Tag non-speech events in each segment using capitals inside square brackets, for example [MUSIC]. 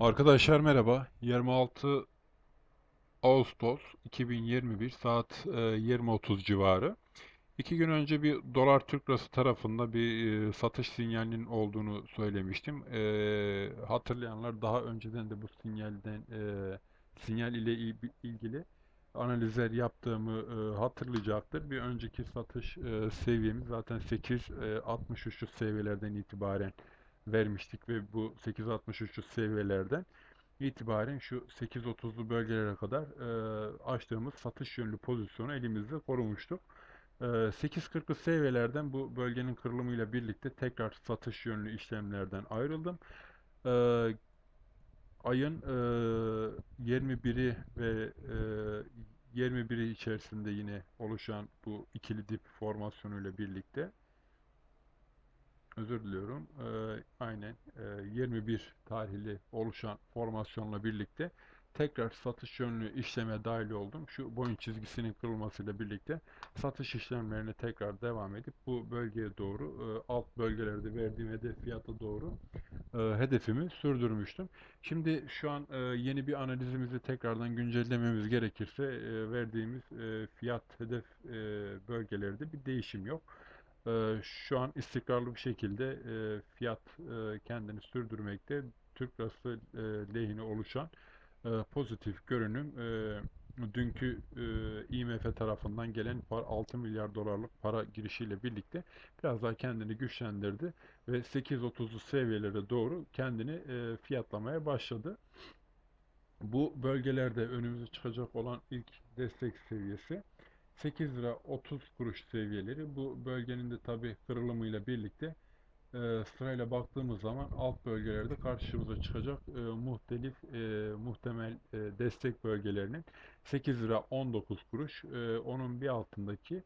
Arkadaşlar merhaba. 26 Ağustos 2021 saat e, 20.30 civarı. İki gün önce bir dolar Türk lirası tarafında bir e, satış sinyalinin olduğunu söylemiştim. E, hatırlayanlar daha önceden de bu sinyalden e, sinyal ile il- ilgili analizler yaptığımı e, hatırlayacaktır. Bir önceki satış e, seviyemiz zaten 8.63'lü seviyelerden itibaren vermiştik ve bu 8.63'lü seviyelerden itibaren şu 8.30'lu bölgelere kadar e, açtığımız satış yönlü pozisyonu elimizde korumuştuk. E, 8.40'lı seviyelerden bu bölgenin kırılımıyla birlikte tekrar satış yönlü işlemlerden ayrıldım. E, ayın e, 21'i ve e, 21'i içerisinde yine oluşan bu ikili dip formasyonuyla birlikte özür diliyorum. Ee, aynen e, 21 tarihli oluşan formasyonla birlikte tekrar satış yönlü işleme dahil oldum. Şu boyun çizgisinin kırılmasıyla birlikte satış işlemlerine tekrar devam edip bu bölgeye doğru e, alt bölgelerde verdiğim hedef fiyata doğru e, hedefimi sürdürmüştüm. Şimdi şu an e, yeni bir analizimizi tekrardan güncellememiz gerekirse e, verdiğimiz e, fiyat hedef e, bölgelerde bir değişim yok. Ee, şu an istikrarlı bir şekilde e, fiyat e, kendini sürdürmekte. Türk lirası e, lehine oluşan pozitif görünüm dünkü e, IMF tarafından gelen par 6 milyar dolarlık para girişiyle birlikte biraz daha kendini güçlendirdi ve 8.30'lu seviyelere doğru kendini e, fiyatlamaya başladı. Bu bölgelerde önümüze çıkacak olan ilk destek seviyesi 8 lira 30 kuruş seviyeleri bu bölgenin de tabi kırılımıyla birlikte e, sırayla baktığımız zaman alt bölgelerde karşımıza çıkacak e, muhtelif e, muhtemel e, destek bölgelerinin 8 lira 19 kuruş e, onun bir altındaki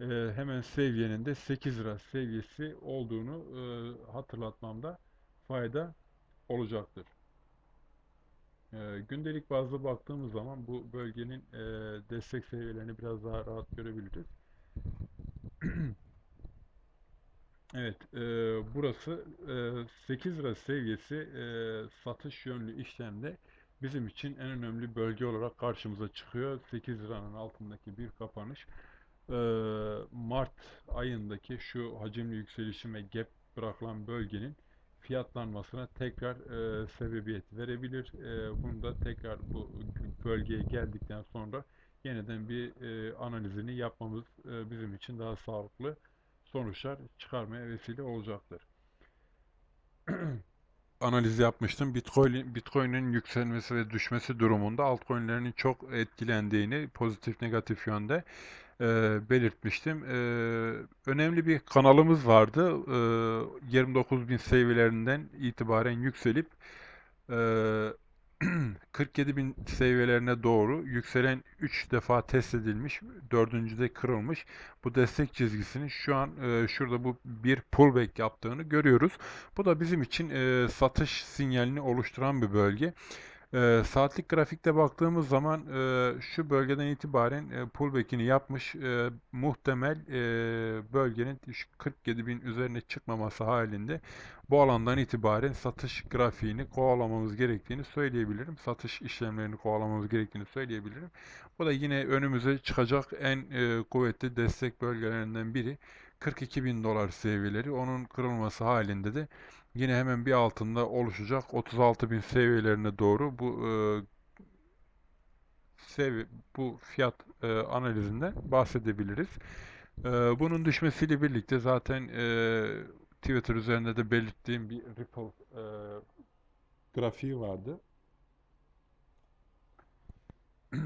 e, hemen seviyenin de 8 lira seviyesi olduğunu e, hatırlatmamda fayda olacaktır. Ee, gündelik bazda baktığımız zaman bu bölgenin e, destek seviyelerini biraz daha rahat görebiliriz. [CLEARS THROAT] Evet, e, burası e, 8 lira seviyesi e, satış yönlü işlemde bizim için en önemli bölge olarak karşımıza çıkıyor. 8 liranın altındaki bir kapanış e, Mart ayındaki şu hacimli yükselişime gap bırakılan bölgenin fiyatlanmasına tekrar e, sebebiyet verebilir. E, bunu da tekrar bu bölgeye geldikten sonra yeniden bir e, analizini yapmamız e, bizim için daha sağlıklı sonuçlar çıkarmaya vesile olacaktır. [CLEARS THROAT] Analiz yapmıştım. Bitcoin, Bitcoin'in yükselmesi ve düşmesi durumunda altcoin'lerin çok etkilendiğini pozitif negatif yönde e, belirtmiştim. E, önemli bir kanalımız vardı. E, 29 bin seviyelerinden itibaren yükselip e, [CLEARS THROAT] 47 bin seviyelerine doğru yükselen 3 defa test edilmiş, dördüncüde kırılmış. Bu destek çizgisinin şu an e, şurada bu bir pullback yaptığını görüyoruz. Bu da bizim için e, satış sinyalini oluşturan bir bölge. E, saatlik grafikte baktığımız zaman e, şu bölgeden itibaren e, pullback'ini yapmış e, muhtemel e, bölgenin 47 bin üzerine çıkmaması halinde bu alandan itibaren satış grafiğini kovalamamız gerektiğini söyleyebilirim. Satış işlemlerini kovalamamız gerektiğini söyleyebilirim. Bu da yine önümüze çıkacak en e, kuvvetli destek bölgelerinden biri. 42 bin dolar seviyeleri onun kırılması halinde de yine hemen bir altında oluşacak 36 bin seviyelerine doğru bu e, sevi bu fiyat e, analizinden bahsedebiliriz. E, bunun düşmesiyle birlikte zaten e, Twitter üzerinde de belirttiğim bir Ripple e, grafiği vardı. [CLEARS THROAT]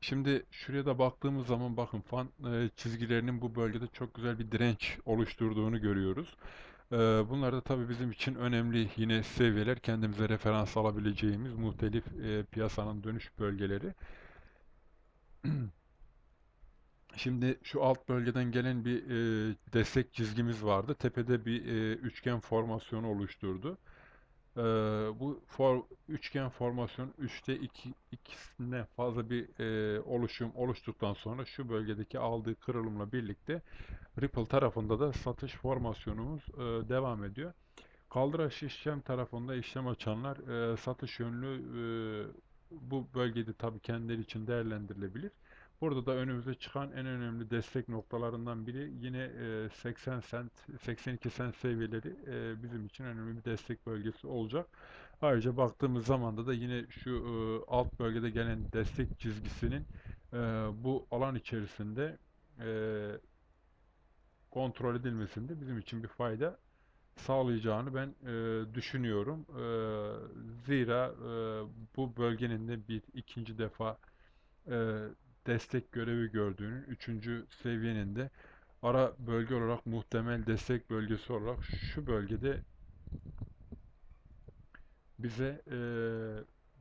Şimdi şuraya da baktığımız zaman bakın fan e, çizgilerinin bu bölgede çok güzel bir direnç oluşturduğunu görüyoruz. Bunlar da tabii bizim için önemli yine seviyeler kendimize referans alabileceğimiz muhtelif piyasanın dönüş bölgeleri. [CLEARS THROAT] Şimdi şu alt bölgeden gelen bir destek çizgimiz vardı. Tepede bir üçgen formasyonu oluşturdu. E, bu for, üçgen formasyon 3'te 2 ikisine fazla bir e, oluşum oluştuktan sonra şu bölgedeki aldığı kırılımla birlikte Ripple tarafında da satış formasyonumuz e, devam ediyor. Kaldıraç işlem tarafında işlem açanlar e, satış yönlü e, bu bölgede tabii kendileri için değerlendirilebilir. Burada da önümüze çıkan en önemli destek noktalarından biri yine e, 80 sent, 82 sent seviyeleri e, bizim için önemli bir destek bölgesi olacak. Ayrıca baktığımız zaman da da yine şu e, alt bölgede gelen destek çizgisinin e, bu alan içerisinde e, kontrol edilmesinde bizim için bir fayda sağlayacağını ben e, düşünüyorum. E, zira e, bu bölgenin de bir ikinci defa e, destek görevi gördüğünün, üçüncü seviyenin de ara bölge olarak muhtemel destek bölgesi olarak şu bölgede bize e,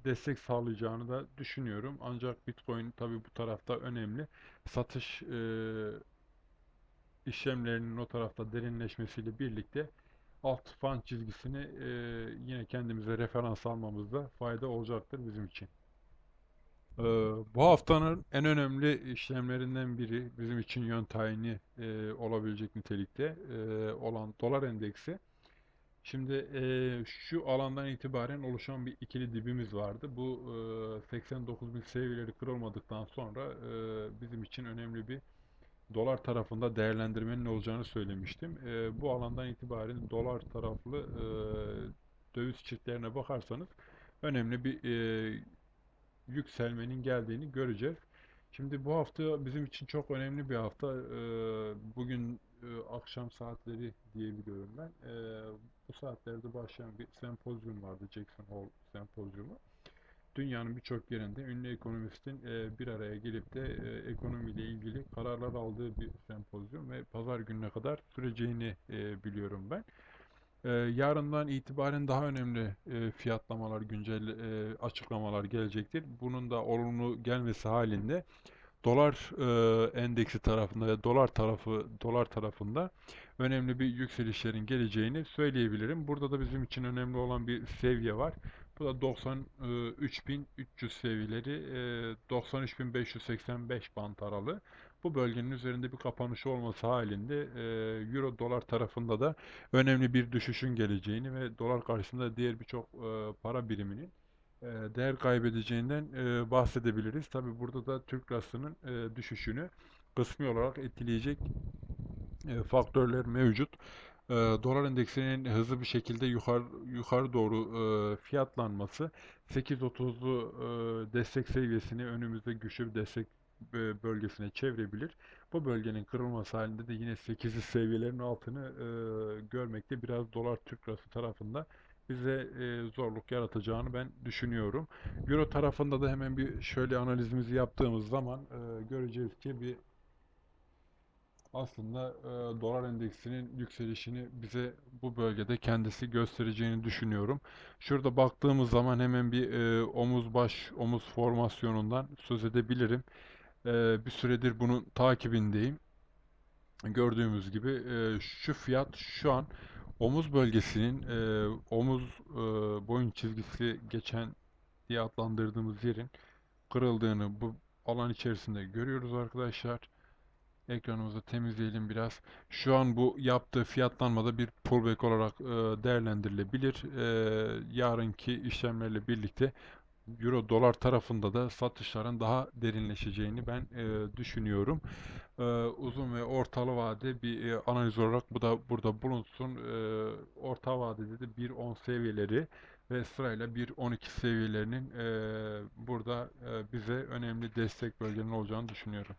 destek sağlayacağını da düşünüyorum. Ancak Bitcoin tabi bu tarafta önemli. Satış e, işlemlerinin o tarafta derinleşmesiyle birlikte alt fan çizgisini e, yine kendimize referans almamızda fayda olacaktır bizim için. Ee, bu haftanın en önemli işlemlerinden biri bizim için yön tayini e, olabilecek nitelikte e, olan dolar endeksi. Şimdi e, şu alandan itibaren oluşan bir ikili dibimiz vardı. Bu e, 89.000 seviyeleri kırılmadıktan sonra e, bizim için önemli bir dolar tarafında değerlendirmenin olacağını söylemiştim. E, bu alandan itibaren dolar taraflı e, döviz çiftlerine bakarsanız önemli bir e, yükselmenin geldiğini göreceğiz. Şimdi bu hafta bizim için çok önemli bir hafta. Ee, Bugün e, akşam saatleri diyebiliyorum ben. Ee, Bu saatlerde başlayan bir sempozyum vardı, Jackson Hole sempozyumu. Dünyanın birçok yerinde ünlü ekonomistin e, bir araya gelip de e, ekonomiyle ilgili kararlar aldığı bir sempozyum ve pazar gününe kadar süreceğini biliyorum ben. Ee, yarından itibaren daha önemli e, fiyatlamalar, güncel e, açıklamalar gelecektir. Bunun da olumlu gelmesi halinde dolar e, endeksi tarafında ve dolar tarafı dolar tarafında önemli bir yükselişlerin geleceğini söyleyebilirim. Burada da bizim için önemli olan bir seviye var. Bu da 93.300 seviyeleri, e, 93.585 band aralığı. Bu bölgenin üzerinde bir kapanış olması halinde e, Euro dolar tarafında da önemli bir düşüşün geleceğini ve dolar karşısında diğer birçok e, para biriminin e, değer kaybedeceğinden e, bahsedebiliriz. Tabi burada da Türk lirasının e, düşüşünü kısmi olarak etkileyecek faktörler mevcut. Dolar endeksinin hızlı bir şekilde yukarı yukarı doğru fiyatlanması 8.30'lu e, destek seviyesini önümüzde güçlü bir destek bölgesine çevirebilir. Bu bölgenin kırılması halinde de yine 8'li seviyelerin altını e, görmekte biraz dolar Türk lirası tarafında bize e, zorluk yaratacağını ben düşünüyorum. Euro tarafında da hemen bir şöyle analizimizi yaptığımız zaman e, göreceğiz ki bir aslında e, dolar endeksinin yükselişini bize bu bölgede kendisi göstereceğini düşünüyorum. Şurada baktığımız zaman hemen bir e, omuz baş omuz formasyonundan söz edebilirim. E, bir süredir bunun takibindeyim. Gördüğümüz gibi e, şu fiyat şu an omuz bölgesinin e, omuz e, boyun çizgisi geçen diye adlandırdığımız yerin kırıldığını bu alan içerisinde görüyoruz arkadaşlar. Ekranımızı temizleyelim biraz. Şu an bu yaptığı fiyatlanmada bir pullback olarak e, değerlendirilebilir. E, yarınki işlemlerle birlikte Euro dolar tarafında da satışların daha derinleşeceğini ben e, düşünüyorum. E, uzun ve ortalı vade bir e, analiz olarak bu da burada bulunsun. E, orta vadede de 1.10 seviyeleri ve sırayla 1.12 seviyelerinin e, burada e, bize önemli destek bölgelerinin olacağını düşünüyorum.